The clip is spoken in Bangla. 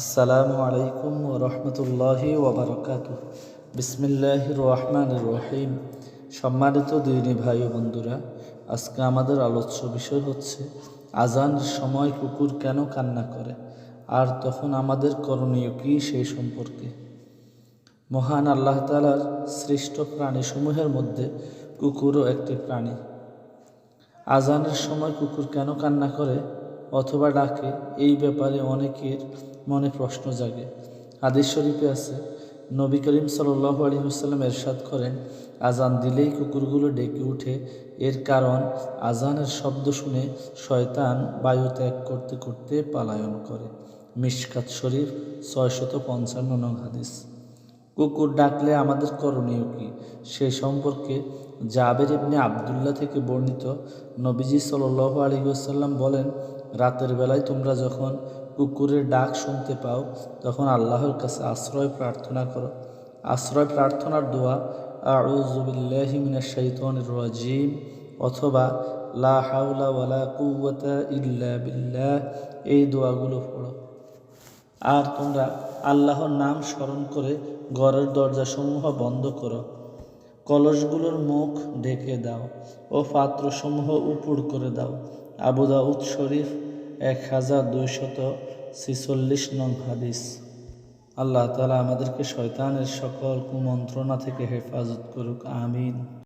আসসালামু আলাইকুম রহমতুল্লাহি ওবরাকাত বিসমিল্লাহ রহমান রহিম। সম্মানিত দিনী ভাই ও বন্ধুরা, আজকে আমাদের আলোচ্য বিষয় হচ্ছে, আজানের সময় কুকুর কেন কান্না করে? আর তখন আমাদের করণীয় কী সেই সম্পর্কে? মহান আল্লাহ তালার সৃষ্ট প্রাণীসমূহের মধ্যে কুকুরও একটি প্রাণী। আজানের সময় কুকুর কেন কান্না করে? অথবা ডাকে, এই ব্যাপারে অনেকের মনে প্রশ্ন জাগে। হাদিস শরীফে আছে, নবী করিম সাল্লাহ আলী হুসাল্লাম এরশাদ করেন আজান দিলেই কুকুরগুলো ডেকে উঠে, এর কারণ আজানের শব্দ শুনে শয়তান বায়ু ত্যাগ করতে করতে পালায়ন করে। মিশকাত শরীফ, ছয়শত পঞ্চান্ন নং হাদিস। কুকুর ডাকলে আমাদের করণীয় কি? সে সম্পর্কে জাবের ইবনে আবদুল্লাহ থেকে বর্ণিত নবীজি সাল আলী আসাল্লাম বলেন, রাতের বেলায় তোমরা যখন কুকুরের ডাক শুনতে পাও, তখন আল্লাহর কাছে আশ্রয় প্রার্থনা করো। আশ্রয় প্রার্থনার দোয়া আউজুবিল্লাহিমিনা শৈতনির রাজিম অথবা, লা হাউলা ওয়ালা কুওয়াতা ইল্লা বিল্লাহ এই দোয়াগুলো পড়ো। আর তোমরা আল্লাহর নাম স্মরণ করে ঘরের দরজাসমূহ বন্ধ করো। কলসগুলোর মুখ ঢেকে দাও ও পাত্রসমূহ উপুড় করে দাও। আবু দাউদ শরীফ এক হাজার দুইশত ছিচল্লিশ নং হাদিস। আল্লাহ তালা আমাদেরকে শয়তানের সকল কুমন্ত্রণা থেকে হেফাজত করুক, আমিন।